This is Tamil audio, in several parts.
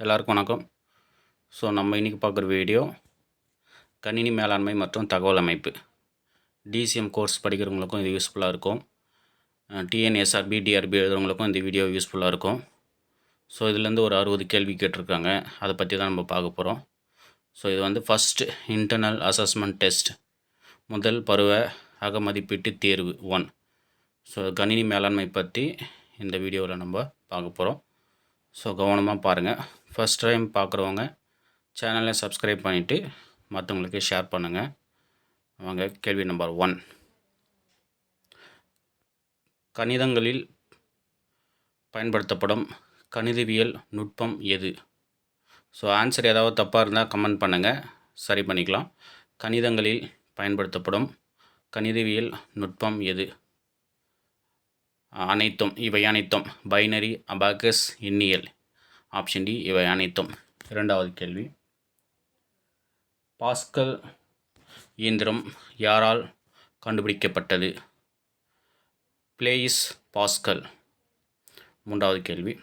எல்லாருக்கும் வணக்கம். ஸோ நம்ம இன்றைக்கி பார்க்குற வீடியோ கணினி மேலாண்மை மற்றும் தகவல் அமைப்பு. டிசிஎம் கோர்ஸ் படிக்கிறவங்களுக்கும் இது யூஸ்ஃபுல்லாக இருக்கும். டிஎன்எஸ்ஆர்பி டிஆர்பி எழுதுறவங்களுக்கும் இந்த வீடியோ யூஸ்ஃபுல்லாக இருக்கும். ஸோ இதுலேருந்து ஒரு அறுபது கேள்வி கேட்டிருக்காங்க. அதை பற்றி தான் நம்ம பார்க்க போகிறோம் ஸோ இது வந்து ஃபஸ்ட்டு இன்டர்னல் அசஸ்மெண்ட் டெஸ்ட் முதல் பருவ அகமதிப்பீட்டு தேர்வு ஒன் ஸோ கணினி மேலாண்மை பற்றி இந்த வீடியோவில் நம்ம பார்க்க போகிறோம் ஸோ கவனமாக பாருங்கள் ஃபஸ்ட் டைம் பார்க்குறவங்க சேனலை சப்ஸ்கிரைப் பண்ணிவிட்டு மற்றவங்களுக்கு ஷேர் பண்ணுங்கள் வாங்க கேள்வி நம்பர் ஒன் கணிதங்களில் பயன்படுத்தப்படும் கணிதவியல் நுட்பம் எது? ஸோ ஆன்சர் ஏதாவது தப்பாக இருந்தால் கமெண்ட் பண்ணுங்கள் சரி பண்ணிக்கலாம். கணிதங்களில் பயன்படுத்தப்படும் கணிதவியல் நுட்பம் எது? அனைத்தும் இவை அனைத்தும். பைனரி அபாகஸ் எண்ணியல் ஆப்ஷன் டி இவை அனைத்தும். இரண்டாவது கேள்வி. பாஸ்கல் இயந்திரம் யாரால் கண்டுபிடிக்கப்பட்டது? Blaise Pascal. மூன்றாவது கேள்வி.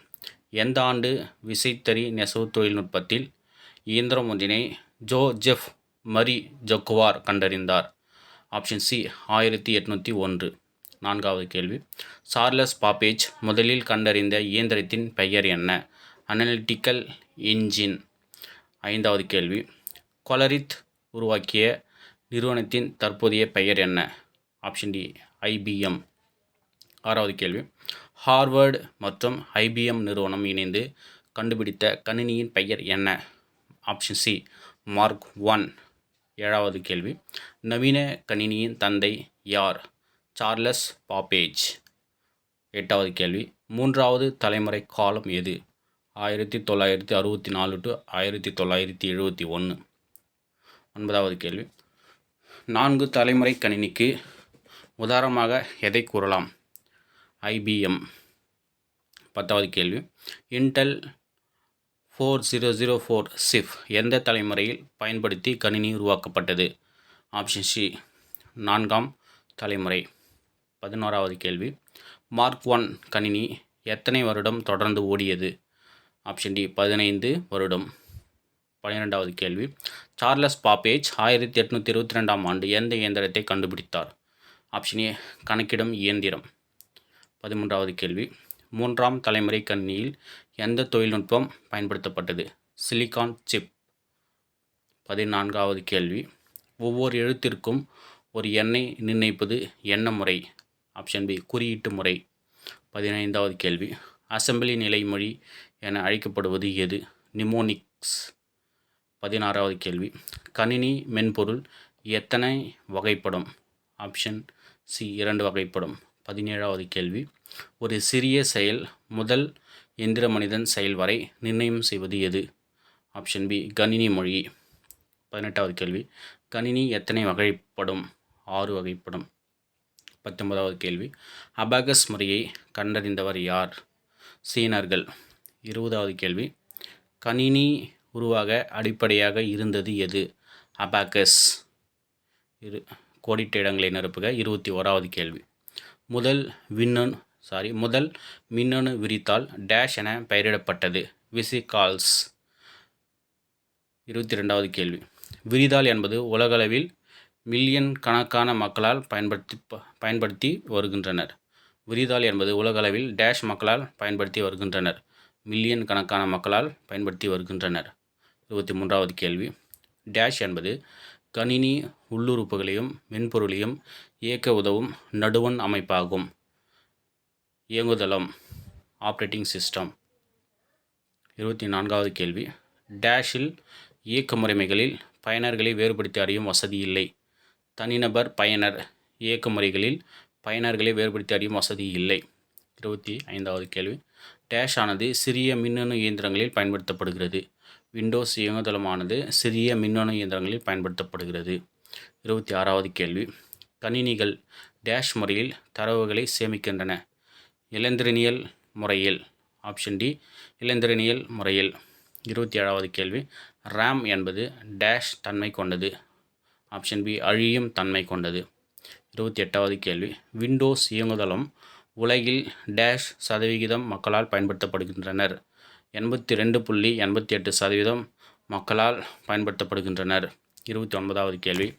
எந்த ஆண்டு விசைத்தறி நெசவு தொழில்நுட்பத்தில் இயந்திரம் ஒன்றினை ஜோ ஜெஃப் மரி ஜக்குவார் கண்டறிந்தார்? ஆப்ஷன் சி ஆயிரத்தி எட்நூற்றி ஒன்று. நான்காவது கேள்வி. சார்லஸ் பாப்பேஜ் முதலில் கண்டறிந்த இயந்திரத்தின் பெயர் என்ன? அனலிட்டிக்கல் இன்ஜின் ஐந்தாவது கேள்வி. கொலரித் உருவாக்கிய நிறுவனத்தின் தற்போதைய பெயர் என்ன? ஆப்ஷன் டி ஐபிஎம் ஆறாவது கேள்வி. ஹார்வர்டு மற்றும் ஐபிஎம் நிறுவனம் இணைந்து கண்டுபிடித்த கணினியின் பெயர் என்ன? ஆப்ஷன் சி மார்க் ஒன் ஏழாவது கேள்வி. நவீன கணினியின் தந்தை யார்? சார்லஸ் பாப்பேஜ் எட்டாவது கேள்வி. மூன்றாவது தலைமுறை காலம் எது? ஆயிரத்தி தொள்ளாயிரத்தி அறுபத்தி நாலு டு ஆயிரத்தி தொள்ளாயிரத்தி எழுபத்தி ஒன்று ஒன்பதாவது கேள்வி. நான்கு தலைமுறை கணினிக்கு உதாரணமாக எதை கூறலாம்? ஐபிஎம் பத்தாவது கேள்வி. Intel four zero zero four chip எந்த தலைமுறையில் பயன்படுத்தி கணினி உருவாக்கப்பட்டது? ஆப்ஷன் சி நான்காம் தலைமுறை. பதினோராவது கேள்வி. மார்க் ஒன் கணினி எத்தனை வருடம் தொடர்ந்து ஓடியது? ஆப்ஷன் டி பதினைந்து வருடம். பன்னிரெண்டாவது கேள்வி. சார்லஸ் பாப்பேஜ் ஆயிரத்தி எட்நூற்றி இருபத்தி ரெண்டாம் ஆண்டு எந்த இயந்திரத்தை கண்டுபிடித்தார்? ஆப்ஷன் ஏ கணக்கிடும் இயந்திரம். பதிமூன்றாவது கேள்வி. மூன்றாம் தலைமுறை கணினியில் எந்த தொழில்நுட்பம் பயன்படுத்தப்பட்டது? Silicon chip. பதினான்காவது கேள்வி. ஒவ்வொரு எழுத்திற்கும் ஒரு எண்ணை நிர்ணயிப்பது என்ன முறை? ஆப்ஷன் பி குறியீட்டு முறை. பதினைந்தாவது கேள்வி. அசம்பிளி நிலைமொழி என அழைக்கப்படுவது எது? நிமோனிக்ஸ். பதினாறாவது கேள்வி. கணினி மென்பொருள் எத்தனை வகைப்படும்? ஆப்ஷன் சி இரண்டு வகைப்படும். பதினேழாவது கேள்வி. ஒரு சிறிய செயல் முதல் எந்திர மனிதன் செயல் வரை நிர்ணயம் செய்வது எது? ஆப்ஷன் பி கணினி மொழி. பதினெட்டாவது கேள்வி. கணினி எத்தனை வகைப்படும்? ஆறு வகைப்படும். பத்தொன்பதாவது கேள்வி. அபாகஸ் முறையை கண்டறிந்தவர் யார்? சீனர்கள். இருபதாவது கேள்வி. கணினி உருவாக அடிப்படையாக இருந்தது எது? அபாக்கஸ். இரு கோடிட்ட இடங்களை நிரப்புக. இருபத்தி ஓராவது கேள்வி. முதல் விண்ணணு சாரி முதல் மின்னணு விரித்தால் டேஷ் என பெயரிடப்பட்டது. விசிகால்ஸ் இருபத்தி ரெண்டாவது கேள்வி. விரிதாள் என்பது உலகளவில் மில்லியன் கணக்கான மக்களால் பயன்படுத்தி பயன்படுத்தி வருகின்றனர். விரிதாள் என்பது உலகளவில் டேஷ் மக்களால் பயன்படுத்தி வருகின்றனர். மில்லியன் கணக்கான மக்களால் பயன்படுத்தி வருகின்றனர். இருபத்தி மூன்றாவது கேள்வி. டேஷ் என்பது கணினி உள்ளுறுப்புகளையும் மென்பொருளையும் இயக்க உதவும் நடுவண் அமைப்பாகும். இயங்குதளம் ஆப்ரேட்டிங் சிஸ்டம். இருபத்தி நான்காவது கேள்வி. டேஷில் இயக்க முறைமைகளில் பயனர்களை வேறுபடுத்தி அறியும் வசதி இல்லை. தனிநபர் பயனர் இயக்க முறைகளில் பயனர்களை வேறுபடுத்தி அறியும் வசதி இல்லை. இருபத்தி ஐந்தாவது கேள்வி. டேஷ் ஆனது சிறிய மின்னணு இயந்திரங்களில் பயன்படுத்தப்படுகிறது. விண்டோஸ் இயங்குதளமானது சிறிய மின்னணு இயந்திரங்களில் பயன்படுத்தப்படுகிறது. இருபத்தி ஆறாவது கேள்வி. கணினிகள் டேஷ் முறையில் தரவுகளை சேமிக்கின்றன. இளந்திரனியல் முறையில். ஆப்ஷன் டி இளந்திரனியல் முறையில். இருபத்தி ஏழாவது கேள்வி. ரேம் என்பது டேஷ் தன்மை கொண்டது. ஆப்ஷன் பி அழியும் தன்மை கொண்டது. இருபத்தி எட்டாவது கேள்வி. விண்டோஸ் இயங்குதளம் உலகில் டேஷ் சதவிகிதம் மக்களால் பயன்படுத்தப்படுகின்றனர். எண்பத்தி ரெண்டு புள்ளி எண்பத்தி எட்டு சதவீதம் மக்களால் பயன்படுத்தப்படுகின்றனர். இருபத்தி ஒன்பதாவது கேள்வி.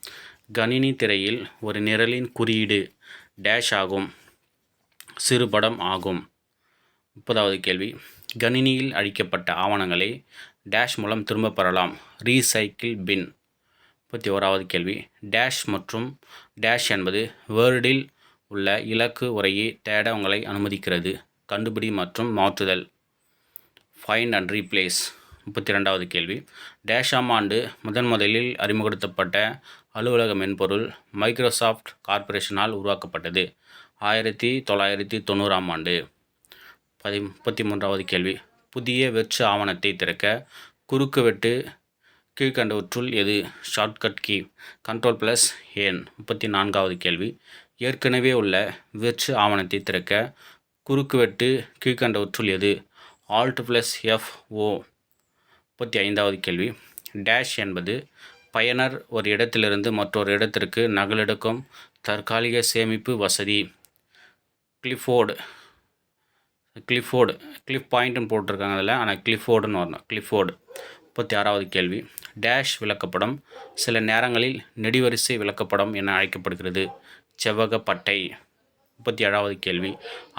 கணினி திரையில் ஒரு நிரலின் குறியீடு டேஷ் ஆகும். சிறுபடம் ஆகும். முப்பதாவது கேள்வி. கணினியில் அழிக்கப்பட்ட ஆவணங்களை டேஷ் மூலம் திரும்பப் பெறலாம். Recycle bin. முப்பத்தி ஓராவது கேள்வி. டேஷ் மற்றும் டேஷ் என்பது வேர்டில் உள்ள இலக்கு உரையை தேட உங்களை அனுமதிக்கிறது. கண்டுபிடி மற்றும் மாற்றுதல். ஃபைண்ட் அண்ட் ரீப்ளேஸ் முப்பத்தி ரெண்டாவது கேள்வி. டேஷாம் ஆண்டு முதன் முதலில் அறிமுகப்படுத்தப்பட்ட அலுவலக மென்பொருள் மைக்ரோசாஃப்ட் கார்ப்பரேஷனால் உருவாக்கப்பட்டது. ஆயிரத்தி தொள்ளாயிரத்தி தொண்ணூறாம் ஆண்டு. பதி முப்பத்தி மூன்றாவது கேள்வி. புதிய வெற்று ஆவணத்தை திறக்க குறுக்குவெட்டு கீழ்கண்டவற்றுள் எது? ஷார்ட்கட் கீ கண்ட்ரோல் ப்ளஸ் ஏன்? முப்பத்தி நான்காவது கேள்வி. ஏற்கனவே உள்ள விர்ச்சு ஆவணத்தை திறக்க குறுக்குவெட்டு கீழ்கண்டவற்றுள் எது ஆல்ட் ப்ளஸ் எஃப் ஓ முப்பத்தி ஐந்தாவது கேள்வி. டேஷ் என்பது பயனர் ஒரு இடத்திலிருந்து மற்றொரு இடத்திற்கு நகலெடுக்கும் தற்காலிக சேமிப்பு வசதி. கிளிஃபோர்டு கிளிஃபோர்டு கிளிஃப் பாயிண்ட்னு போட்டிருக்காங்க அதில் ஆனால் கிளிஃபோர்டுன்னு வரணும். கிளிஃபோர்டு முப்பத்தி ஆறாவது கேள்வி. டேஷ் விளக்கப்படம் சில நேரங்களில் நெடிவரிசை விளக்கப்படம் என அழைக்கப்படுகிறது. செவ்வகப்பட்டை. முப்பத்தி ஏழாவது கேள்வி.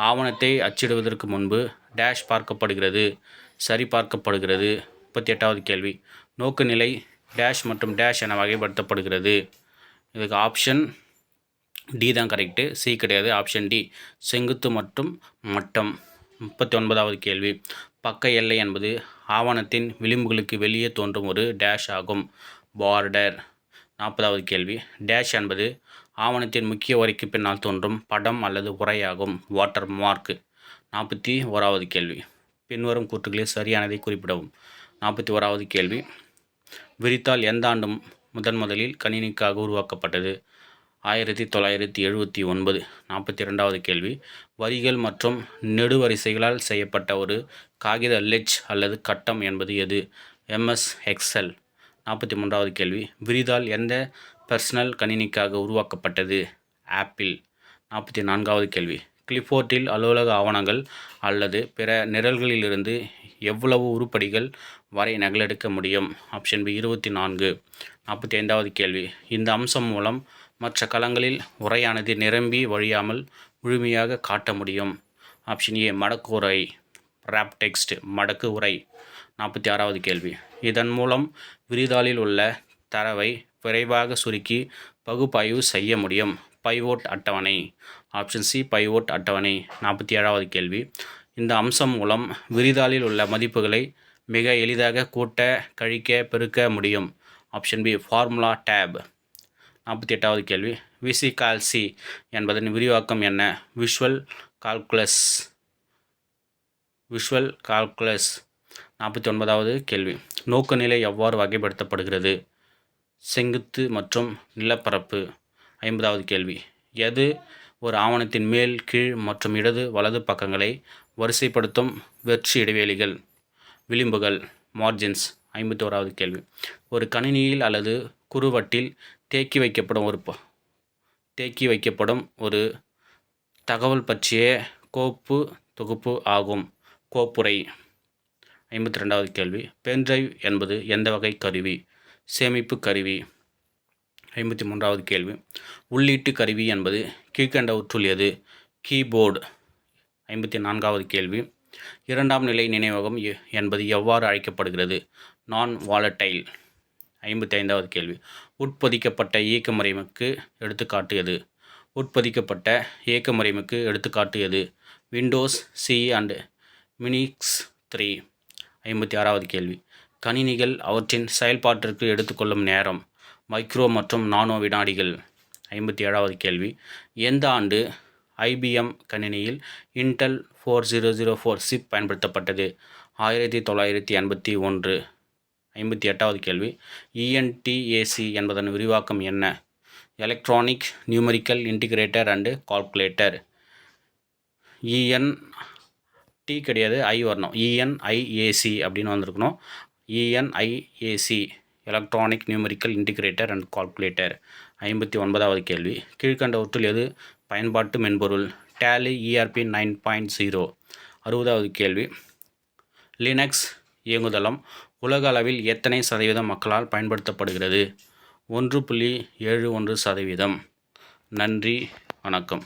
ஆவணத்தை அச்சிடுவதற்கு முன்பு டேஷ் பார்க்கப்படுகிறது சரிபார்க்கப்படுகிறது முப்பத்தி எட்டாவது கேள்வி. நோக்குநிலை டேஷ் மற்றும் டேஷ் என வகைப்படுத்தப்படுகிறது. இதுக்கு ஆப்ஷன் டி தான் கரெக்டு சி கிடையாது. ஆப்ஷன் டி செங்குத்து மற்றும் மட்டம். முப்பத்தி ஒன்பதாவது கேள்வி. பக்க எல்லை என்பது ஆவணத்தின் விளிம்புகளுக்கு வெளியே தோன்றும் ஒரு டேஷ் ஆகும். பார்டர் நாற்பதாவது கேள்வி. டேஷ் என்பது ஆவணத்தின் முக்கிய உரைக்கு பின்னால் தோன்றும் படம் அல்லது உரையாகும் வாட்டர் மார்க். நாற்பத்தி ஓராவது கேள்வி. பின்வரும் கூற்றுகளில் சரியானதை குறிப்பிடவும். நாற்பத்தி ஓராவது கேள்வி. விரித்தால் எந்த ஆண்டு முதன் முதலில் கணினிக்காக உருவாக்கப்பட்டது? ஆயிரத்தி தொள்ளாயிரத்தி எழுபத்தி ஒன்பது. நாற்பத்தி ரெண்டாவது கேள்வி. வரிகள் மற்றும் நெடுவரிசைகளால் செய்யப்பட்ட ஒரு காகித லெச் அல்லது கட்டம் என்பது எது? எம்எஸ் எக்ஸல் நாற்பத்தி மூன்றாவது கேள்வி. விரிதால் எந்த பர்சனல் கணினிக்காக உருவாக்கப்பட்டது. ஆப்பிள். நாற்பத்தி நான்காவது கேள்வி. கிளிஃபோர்ட்டில் அலுவலக ஆவணங்கள் அல்லது பிற நிரல்களிலிருந்து எவ்வளவு உருப்படிகள் வரை நகலெடுக்க முடியும்? ஆப்ஷன் பி இருபத்தி நான்கு. நாற்பத்தி ஐந்தாவது கேள்வி. இந்த அம்சம் மூலம் மற்ற களங்களில் உரையானது நிரம்பி வழியாமல் முழுமையாக காட்ட முடியும். ஆப்ஷன் ஏ மடக்கு உரை. ரேப் டெக்ஸ்ட் மடக்கு உரை. நாற்பத்தி ஆறாவது கேள்வி. இதன் மூலம் விரிதாளில் உள்ள தரவை விரைவாக சுருக்கி பகுப்பாய்வு செய்ய முடியும். பைவோட் அட்டவணை. ஆப்ஷன் சி பைவோட் அட்டவணை. நாற்பத்தி ஏழாவது கேள்வி. இந்த அம்சம் மூலம் விரிதாளில் உள்ள மதிப்புகளை மிக எளிதாக கூட்ட கழிக்க பெருக்க முடியும். Option B formula tab. நாற்பத்தி எட்டாவது கேள்வி விசிகால்சி என்பதன் விரிவாக்கம் என்ன? Visual calculus. Visual calculus. நாற்பத்தி ஒன்பதாவது கேள்வி. நோக்குநிலை எவ்வாறு வகைப்படுத்தப்படுகிறது? செங்குத்து மற்றும் நிலப்பரப்பு? ஐம்பதாவது கேள்வி. எது ஒரு ஆவணத்தின் மேல் கீழ் மற்றும் இடது வலது பக்கங்களை வரிசைப்படுத்தும் வெற்று இடைவெளிகள்? விளிம்புகள் மார்ஜின்ஸ் ஐம்பத்தி ஓராவது கேள்வி. ஒரு கணினியில் அல்லது குறுவட்டில் தேக்கி வைக்கப்படும் ஒரு ப- தேக்கி வைக்கப்படும் ஒரு தகவல் பற்றிய கோப்பு தொகுப்பு ஆகும். கோப்புரை. ஐம்பத்தி ரெண்டாவது கேள்வி. பென்ட்ரைவ் என்பது எந்த வகை கருவி? சேமிப்பு கருவி. ஐம்பத்தி மூன்றாவது கேள்வி. உள்ளீட்டு கருவி என்பது கீழ்கண்டவற்றுள் எது கீபோர்டு. ஐம்பத்தி நான்காவது கேள்வி. இரண்டாம் நிலை நினைவகம் என்பது எவ்வாறு அழைக்கப்படுகிறது? நான் வாலட்டைல். ஐம்பத்தி ஐந்தாவது கேள்வி. உட்பொதிக்கப்பட்ட இயக்க முறைமைக்கு எடுத்துக்காட்டு எது உட்பொதிக்கப்பட்ட இயக்க முறைமைக்கு எடுத்துக்காட்டு எது Windows C and Minix three. ஐம்பத்தி ஆறாவது கேள்வி. கணினிகள் அவற்றின் செயல்பாட்டிற்கு எடுத்துக்கொள்ளும் நேரம். மைக்ரோ மற்றும் நானோ வினாடிகள். ஐம்பத்தி ஏழாவது கேள்வி. எந்த ஆண்டு ஐபிஎம் கணினியில் Intel four zero zero four chip பயன்படுத்தப்பட்டது? ஆயிரத்தி தொள்ளாயிரத்தி எண்பத்தி ஒன்று. ஐம்பத்தி எட்டாவது கேள்வி இஎன்டிஏசி என்பதன் விரிவாக்கம் என்ன? Electronic numerical integrator and calculator. EN D கிடையாது ஐ வரணும். இஎன்ஐஏசி அப்படின்னு வந்திருக்கணும். ENIAC electronic numerical integrator and calculator ஐம்பத்தி ஒன்பதாவது கேள்வி. கீழ்கண்டவற்றில் எது பயன்பாட்டு மென்பொருள்? Tally ERP nine point zero அறுபதாவது கேள்வி. லினக்ஸ் இயங்குதளம் உலக அளவில் எத்தனை சதவீதம் மக்களால் பயன்படுத்தப்படுகிறது? ஒன்று புள்ளி ஏழு ஒன்று சதவீதம். நன்றி வணக்கம்.